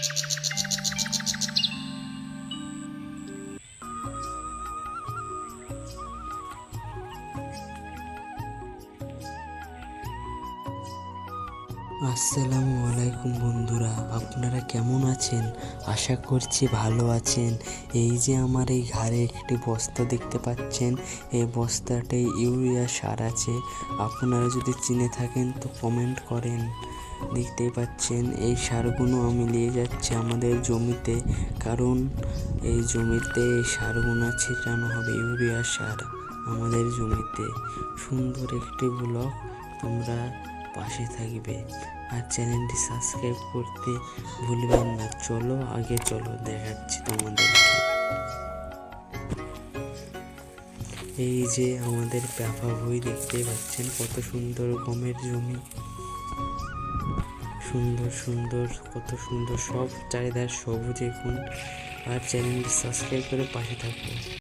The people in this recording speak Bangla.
আসসালামু আলাইকুম বন্ধুরা, আপনারা কেমন আছেন? আশা করছি ভালো আছেন। এই যে আমার এই ঘাড়ে একটি বস্তা দেখতে পাচ্ছেন, এই বস্তাটায় ইউরিয়া সার আছে। আপনারা যদি চিনে থাকেন তো কমেন্ট করেন। দেখতেই পাচ্ছেন, এই সারগুলো আমি নিয়ে যাচ্ছি আমাদের জমিতে। কারণ এই জমিতে এই সারগুলো ছিটানো হবে ইউরিয়া সার আমাদের জমিতে। সুন্দর একটি ব্লগ, তোমরা পাশে থাকবে। আর চ্যানেলটি সাবস্ক্রাইব করতে ভুলবেন না। চলো, আগে চলো, দেখাচ্ছি তোমাদেরকে। এই যে আমাদের প্যাপা বই দেখতে পাচ্ছেন কত সুন্দর গমের জমি। সুন্দর সুন্দর কত সুন্দর সব চারিদার সবুজ এখন। আর চ্যানেলটি সাবস্ক্রাইব করে পাশে থাকবে